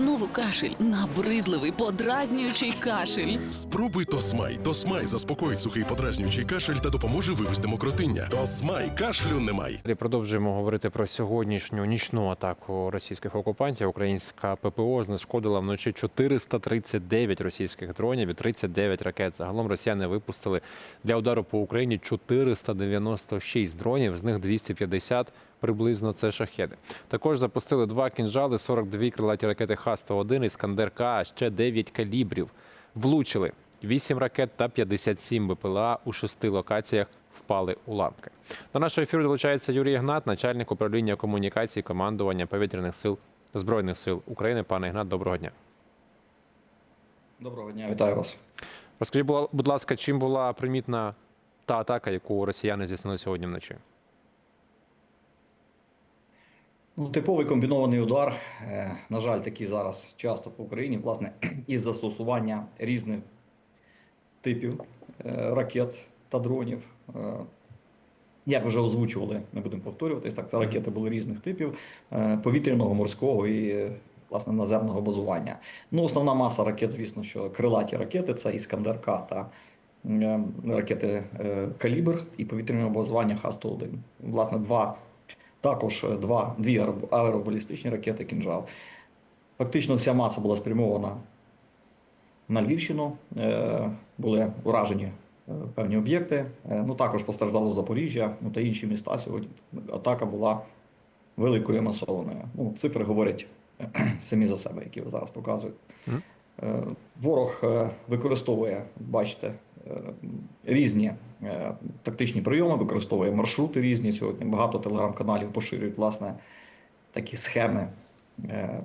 Знову кашель, набридливий, подразнюючий кашель. Спробуй Тосмай. Тосмай заспокоїть сухий подразнюючий кашель та допоможе вивести мокротиння. Тосмай кашлю немає. Далі продовжуємо говорити про сьогоднішню нічну атаку російських окупантів. Українська ППО знешкодила вночі 439 російських дронів і 39 ракет. Загалом росіяни випустили для удару по Україні 496 дронів, з них 250 приблизно це шахеди. Також запустили два кінжали, 42 крилаті ракети Х-101, Іскандер К, а ще 9 калібрів. Влучили 8 ракет та 57 БПЛА у шести локаціях впали уламки. До нашого ефіру долучається Юрій Гнат, начальник управління комунікації командування повітряних сил Збройних сил України. Пане Ігнат, доброго дня. Доброго дня, вітаю вас. Розкажіть, будь ласка, чим була примітна та атака, яку росіяни здійснили сьогодні вночі? Ну, типовий комбінований удар. Е, На жаль, такий зараз часто по Україні, власне, із застосування різних типів е, ракет та дронів. Е, Як вже озвучували, не будемо повторюватись. Так, це ракети були різних типів повітряного, морського і власне наземного базування. Ну, основна маса ракет, звісно, що крилаті ракети це Іскандер К та ракети Калібр і повітряного базування Х-101. Власне, два також е, два, дві аеро- аеробалістичні ракети «Кінжал». Фактично вся маса була спрямована на Львівщину, е, були уражені е, певні об'єкти. Ну, також постраждало Запоріжжя ну, та інші міста. Сьогодні атака була великою масованою. Ну, цифри говорять самі за себе, які ви зараз показуєте. Е, Ворог використовує, бачите, різні тактичні прийоми, використовує маршрути різні. Сьогодні багато телеграм-каналів поширюють власне такі схеми е,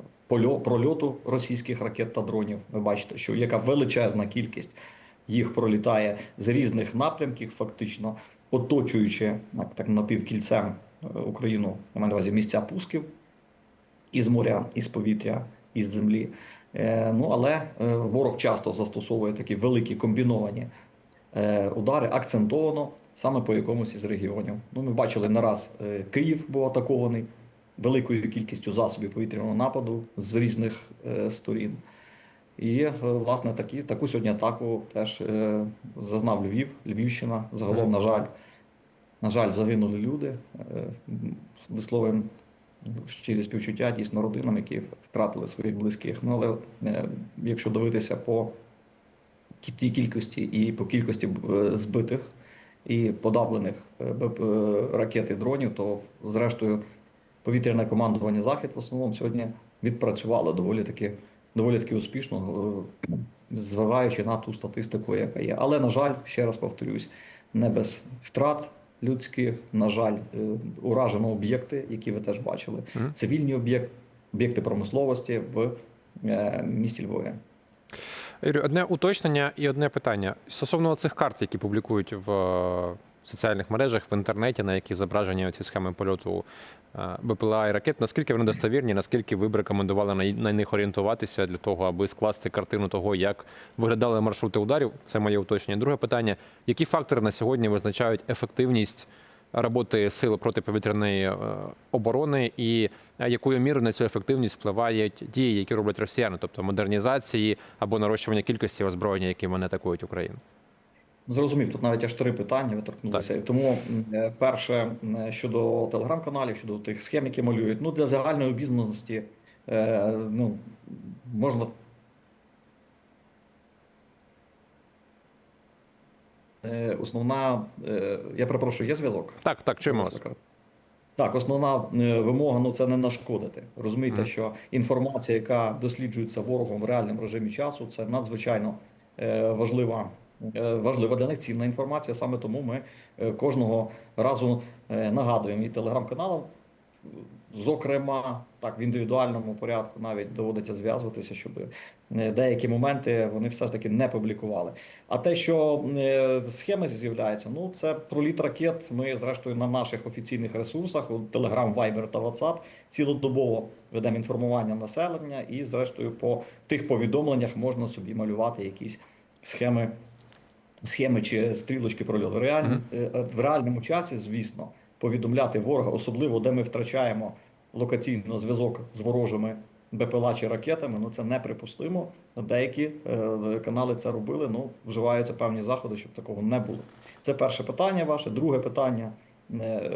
прольоту російських ракет та дронів. Ви бачите, що яка величезна кількість їх пролітає з різних напрямків, фактично оточуючи так, напівкільцем е, Україну, я маю увазі місця пусків із моря, із повітря, із землі. Е, Ну але ворог часто застосовує такі великі комбіновані удари акцентовано саме по якомусь із регіонів. Ну, ми бачили не раз е, Київ був атакований великою кількістю засобів повітряного нападу з різних е, сторін. І е, власне такі, таку сьогодні атаку теж е, зазнав Львів, Львівщина. Загалом, на жаль, на жаль, загинули люди. Е, м, Висловуємо щирі співчуття дійсно родинам, які втратили своїх близьких. Ну але е, якщо дивитися по тій кількості і по кількості е, збитих і подавлених е, ракет і дронів, то зрештою повітряне командування Захід в основному сьогодні відпрацювало доволі таки доволі таки успішно, е, зважаючи на ту статистику, яка є. Але на жаль, ще раз повторюсь, не без втрат людських, на жаль, е, уражено об'єкти, які ви теж бачили, цивільні об'єкти, об'єкти промисловості в е, місті Львові. Одне уточнення і одне питання стосовно цих карт, які публікують в е, соціальних мережах в інтернеті, на які зображені ці схеми польоту е, БПЛА і ракет. Наскільки вони достовірні? Наскільки ви б рекомендували на них орієнтуватися для того, аби скласти картину того, як виглядали маршрути ударів? Це моє уточнення. Друге питання: які фактори на сьогодні визначають ефективність? Роботи сил протиповітряної е, оборони, і е, якою мірою на цю ефективність впливають дії, які роблять росіяни, тобто модернізації або нарощування кількості озброєння, яким вони атакують Україну? Зрозумів, тут навіть аж три питання ви торкнулися. Тому е, перше щодо телеграм-каналів, щодо тих схем, які малюють. Ну для загальної обізнаності ну, можна. Основна, е, я перепрошую, є зв'язок? Так, так, чуємо вас. Так, основна е, вимога ну це не нашкодити. Розумієте, Мгм. що інформація, яка досліджується ворогом в реальному режимі часу, це надзвичайно е, важлива. е, Важлива для них цінна інформація. Саме тому ми е, кожного разу е, нагадуємо і телеграм-каналам, зокрема, так в індивідуальному порядку навіть доводиться зв'язуватися, щоб е, деякі моменти вони все ж таки не публікували. А те, що е, схеми з'являються, ну це проліт ракет. Ми зрештою на наших офіційних ресурсах, у Telegram, Viber та WhatsApp, цілодобово ведемо інформування населення, і зрештою по тих повідомленнях можна собі малювати якісь схеми. Схеми чи стрілочки прольоту. Мгм. е, е, в реальному часі, звісно, повідомляти ворога, особливо де ми втрачаємо локаційно зв'язок з ворожими БПЛА чи ракетами. Ну це неприпустимо. Деякі е, канали це робили. Ну вживаються певні заходи, щоб такого не було. Це перше питання ваше. Друге питання. е,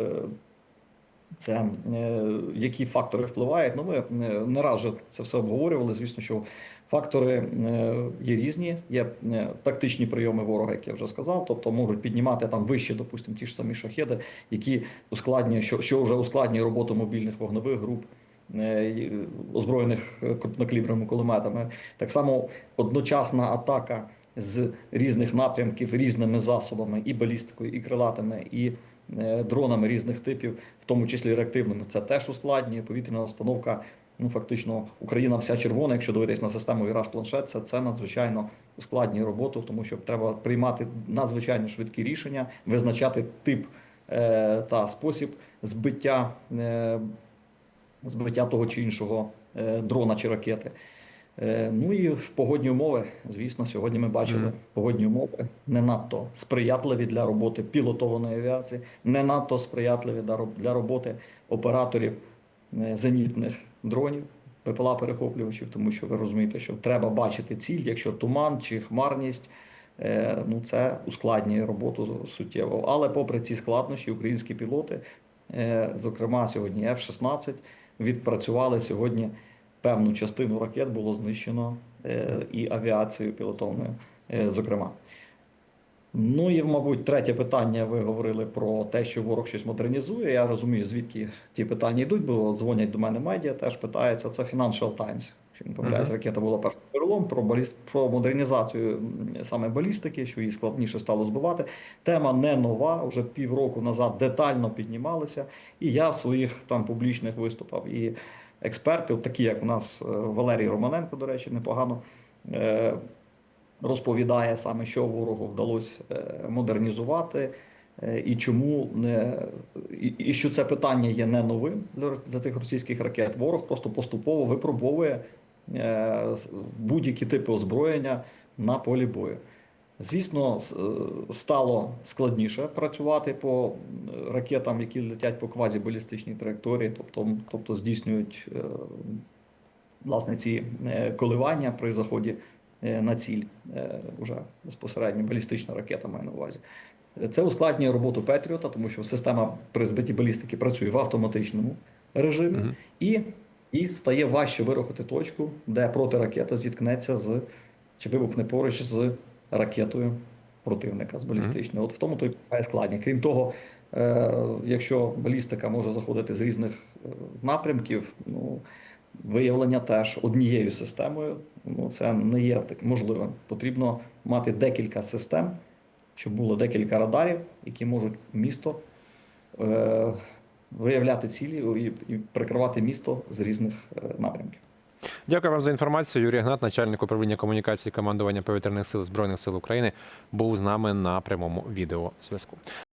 це е, які фактори впливають. Ну, ми е, не раз вже це все обговорювали. Звісно, що фактори е, є різні. Є тактичні прийоми ворога, як я вже сказав. Тобто можуть піднімати там вище, допустимо, ті ж самі шахеди, які ускладнюють, що, що вже ускладнює роботу мобільних вогневих груп. Озброєних крупнокаліберними кулеметами, так само одночасна атака з різних напрямків, різними засобами, і балістикою, і крилатими, і дронами різних типів, в тому числі реактивними. Це теж ускладнює повітряна установка. Ну, фактично, Україна вся червона, якщо дивитись на систему Віраж планшет, це, це надзвичайно ускладнює роботу, тому що треба приймати надзвичайно швидкі рішення, визначати тип е, та спосіб збиття, е, збиття того чи іншого е, дрона чи ракети. Е, Ну і в погодні умови, звісно, сьогодні ми бачили Мгм. погодні умови не надто сприятливі для роботи пілотованої авіації, не надто сприятливі для роботи операторів е, зенітних дронів, ППЛА перехоплювачів, тому що ви розумієте, що треба бачити ціль, якщо туман чи хмарність. е, Ну, це ускладнює роботу суттєво. Але попри ці складнощі, українські пілоти, зокрема сьогодні F-16, відпрацювали сьогодні певну частину ракет було знищено е, і авіацією пілотованою, е, зокрема. Ну і, мабуть, третє питання. Ви говорили про те, що ворог щось модернізує. Я розумію, звідки ті питання йдуть, бо дзвонять до мене медіа, теж питаються. Це Financial Times. Якщо не помиляюсь, ракета була першим перелом про баліст про модернізацію саме балістики, що її складніше стало збивати. Тема не нова. Вже півроку назад детально піднімалася. І я в своїх там публічних виступах і експерти, такі як у нас е, Валерій Романенко, до речі, непогано. е, Розповідає саме, що ворогу вдалося е, модернізувати, і чому не і, що це питання є не новим для цих російських ракет. Ворог просто поступово випробовує будь-які типи озброєння на полі бою. Звісно, е, стало складніше працювати по е, ракетам, які летять по квазібалістичній траєкторії, тобто, тобто здійснюють е, власне ці коливання при заході на ціль уже безпосередньо балістична ракета маю на увазі. Це ускладнює роботу Петріота, тому що система при збитті балістики працює в автоматичному режимі, Мгм. і, і стає важче вирухати точку, де протиракета зіткнеться з чи вибухне поруч з ракетою противника з балістичною. От в тому то й полягає складність. Крім того, е, якщо балістика може заходити з різних е, напрямків, ну виявлення теж однією системою. Ну це не є так можливим. Потрібно мати декілька систем, щоб було декілька радарів, які можуть місто е, виявляти цілі і, прикривати місто з різних напрямків. Дякую вам за інформацію. Юрій Гнат, начальник управління комунікації командування повітряних сил збройних сил України, був з нами на прямому відеозв'язку.